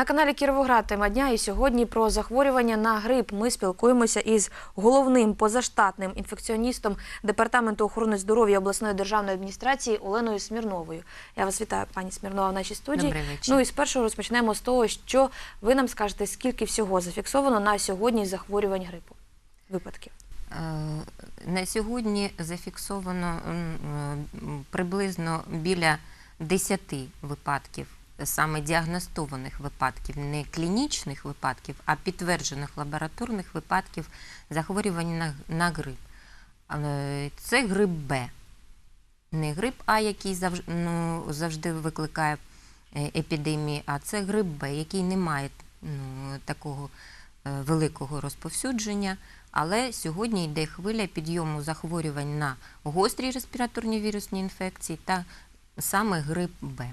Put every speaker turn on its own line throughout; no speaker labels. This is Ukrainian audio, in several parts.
На каналі Кіровоград тема дня і сьогодні про захворювання на грип. Ми спілкуємося із головним позаштатним інфекціоністом департаменту охорони здоров'я обласної державної адміністрації Оленою Смірновою. Я вас вітаю, пані Смірнова, в нашій студії.
Добрий вечір.
Ну і спершу розпочнемо з того, що ви нам скажете, скільки всього зафіксовано на сьогодні захворювань грипу випадків.
Е, На сьогодні зафіксовано м, приблизно біля 10 випадків, саме діагностованих випадків, не клінічних випадків, а підтверджених лабораторних випадків захворювання на, на грип. Е, Це грип Б. Не грип А, який завжди, ну, завжди викликає е, епідемії, а це грип Б, який не має ну, такого е, великого розповсюдження. Але сьогодні йде хвиля підйому захворювань на гострі респіраторні вірусні інфекції та саме грип Б.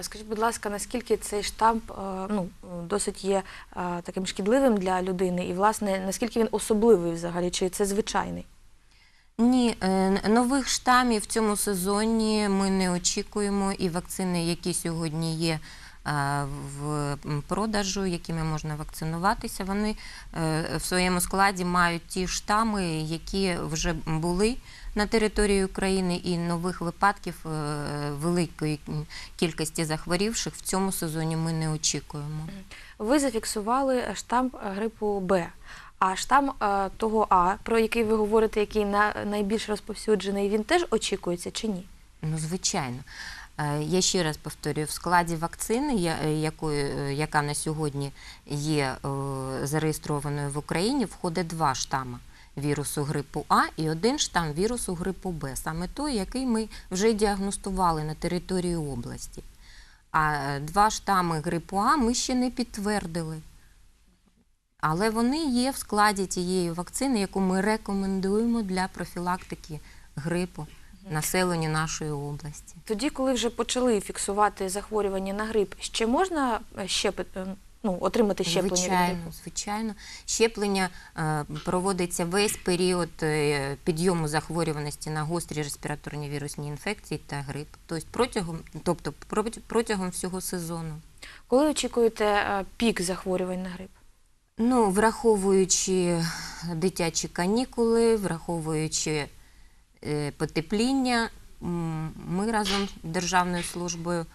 Скажіть, будь ласка, наскільки цей штамп е, ну, досить є е, таким шкідливим для людини, і власне наскільки він особливий взагалі, чи це звичайний?
Ні, е, нових штамів в цьому сезоні ми не очікуємо, і вакцини, які сьогодні є в продажу, якими можна вакцинуватися, вони е, в своєму складі мають ті штами, які вже були на території України, і нових випадків е, великої кількості захворівших в цьому сезоні ми не очікуємо.
Ви зафіксували штамп грипу Б. А штам е, того А, про який ви говорите, який на, найбільш розповсюджений, він теж очікується чи ні?
Ну, звичайно. Е, Я ще раз повторюю, в складі вакцини, е, е, яка на сьогодні є зареєстрованою в Україні, входить два штами вірусу грипу А і один штам вірусу грипу Б, саме той, який ми вже діагностували на території області. А два штами грипу А ми ще не підтвердили. Але вони є в складі тієї вакцини, яку ми рекомендуємо для профілактики грипу населенню нашої області.
Тоді, коли вже почали фіксувати захворювання на грип, ще можна е, е, ну, отримати щеплення від
Звичайно,
грипу?
звичайно. Щеплення е, проводиться весь період е, підйому захворюваності на гострі респіраторні вірусні інфекції та грип. Тобто протягом, тобто протягом всього сезону.
Коли очікуєте е, пік захворювань на грип?
Ну, враховуючи дитячі канікули, враховуючи потепління, ми разом з Державною службою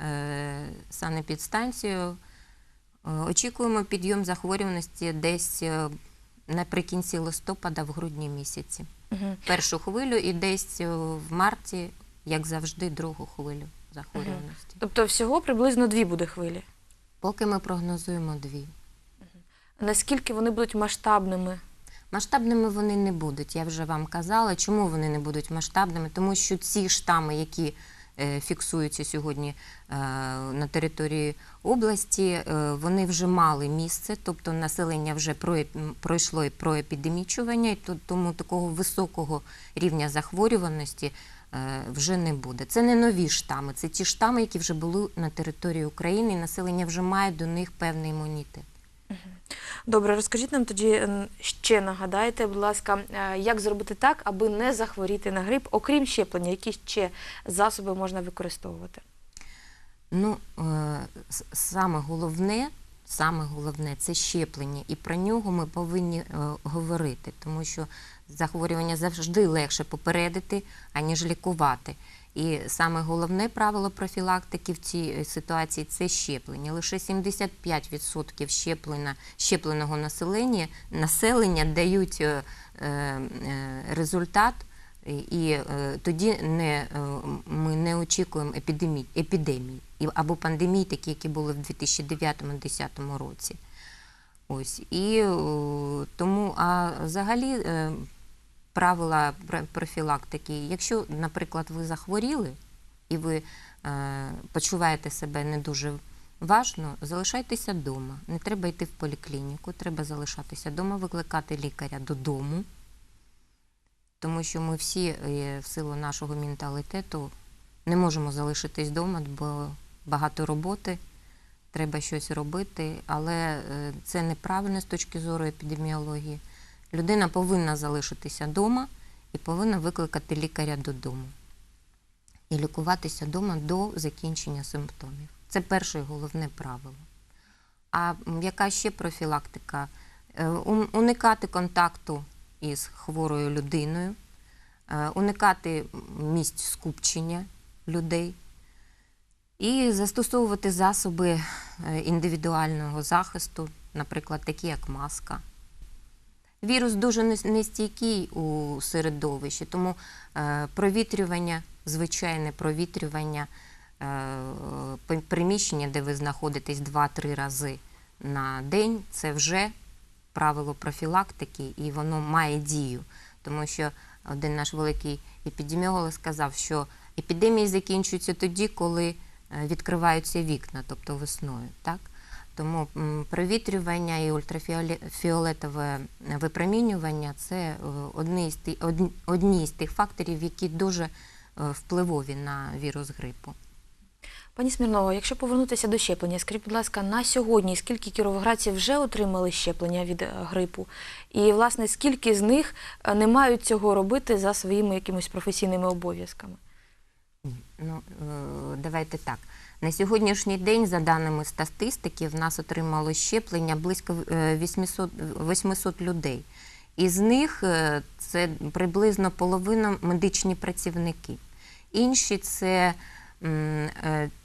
е, санепідстанцією е, очікуємо підйом захворюваності десь е, наприкінці листопада, в грудні місяці.
Угу.
Першу хвилю і десь е, в марті, як завжди, другу хвилю захворюваності.
Тобто всього приблизно дві буде хвилі.
Поки ми прогнозуємо дві.
Наскільки вони будуть масштабними?
Масштабними вони не будуть. Я вже вам казала. Чому вони не будуть масштабними? Тому що ці штами, які е, фіксуються сьогодні е, на території області, е, вони вже мали місце, тобто населення вже про- пройшло і проепідемічування, і тому такого високого рівня захворюваності вже не буде. Це не нові штами, це ті штами, які вже були на території України, і населення вже має до них певний імунітет.
Добре, розкажіть нам тоді ще нагадайте, будь ласка, е, як зробити так, аби не захворіти на грип, окрім щеплення, які ще засоби можна використовувати?
Ну, е, саме головне, саме головне це щеплення, і про нього ми повинні е, говорити, тому що захворювання завжди легше попередити, аніж лікувати. І саме головне правило профілактики в цій е, ситуації це щеплення. Лише 75% щеплення, щепленого населення, населення дають е, результат і- І е, тоді не, е, ми не очікуємо епідемій, епідемій або пандемій, такі, які були в 2009-2010 році. Ось. І е, тому, а взагалі е, правила профілактики, якщо, наприклад, ви захворіли і ви е, почуваєте себе не дуже важно, залишайтеся вдома. Не треба йти в поліклініку, треба залишатися вдома, викликати лікаря додому тому що ми всі е, в силу нашого менталітету не можемо залишитись вдома, бо багато роботи, треба щось робити, але е, це неправильно з точки зору епідеміології. Людина повинна залишитися вдома і повинна викликати лікаря додому і лікуватися вдома до закінчення симптомів. Це перше і головне правило. А яка ще профілактика? Е, Уникати контакту із хворою людиною, е, уникати місць скупчення людей і застосовувати засоби е, індивідуального захисту, наприклад, такі як маска. Вірус дуже нестійкий у середовищі, тому е, провітрювання, звичайне провітрювання приміщення, де ви знаходитесь 2-3 рази на день, це вже правило профілактики, і воно має дію. Тому що один наш великий епідеміолог сказав, що епідемії закінчуються тоді, коли е, відкриваються вікна, тобто весною. Так? Тому провітрювання і ультрафіолетове випромінювання це е, одні з тих факторів, які дуже е, впливові на вірус грипу.
Пані Смірнова, якщо повернутися до щеплення, скажіть, будь ласка, на сьогодні скільки кіровоградців вже отримали щеплення від е, грипу? І, власне, скільки з них е, не мають цього робити за своїми якимись професійними обов'язками?
Ну, е, давайте так. На сьогоднішній день, за даними статистики, в нас отримало щеплення близько е, 800, 800 людей. Із них це приблизно половина медичні працівники. Інші це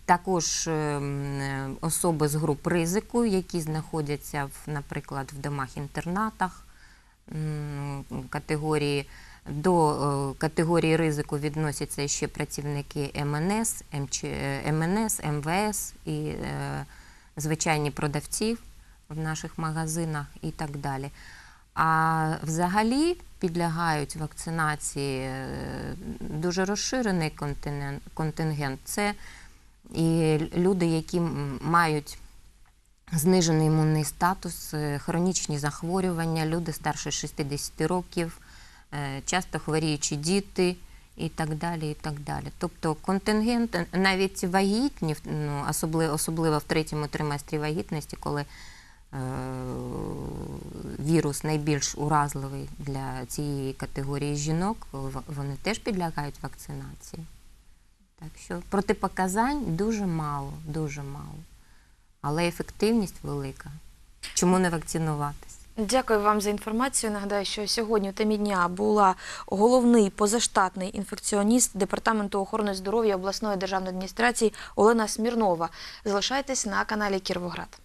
також е, м, е, особи з груп ризику, які знаходяться, наприклад, в домах-інтернатах категорії. До е, категорії ризику відносяться ще працівники МНС, МЧ, е, МНС, МВС і звичайні продавці в наших магазинах і так далі. А взагалі підлягають вакцинації е, дуже розширений контингент. Це і люди, які мають знижений імунний статус, е, хронічні захворювання, люди старше 60 років, е, часто хворіючі діти і так далі. і так далі. Тобто контингент, навіть вагітні, ну, особливо, особливо в третьому триместрі вагітності, коли вірус найбільш уразливий для цієї категорії жінок, вони теж підлягають вакцинації. Так що протипоказань дуже мало, дуже мало. Але ефективність велика. Чому не вакцинуватись?
Дякую вам за інформацію. Нагадаю, що сьогодні у темі дня була головний позаштатний інфекціоніст департаменту охорони здоров'я обласної державної адміністрації Олена Смірнова. Залишайтесь на каналі Кіровоград.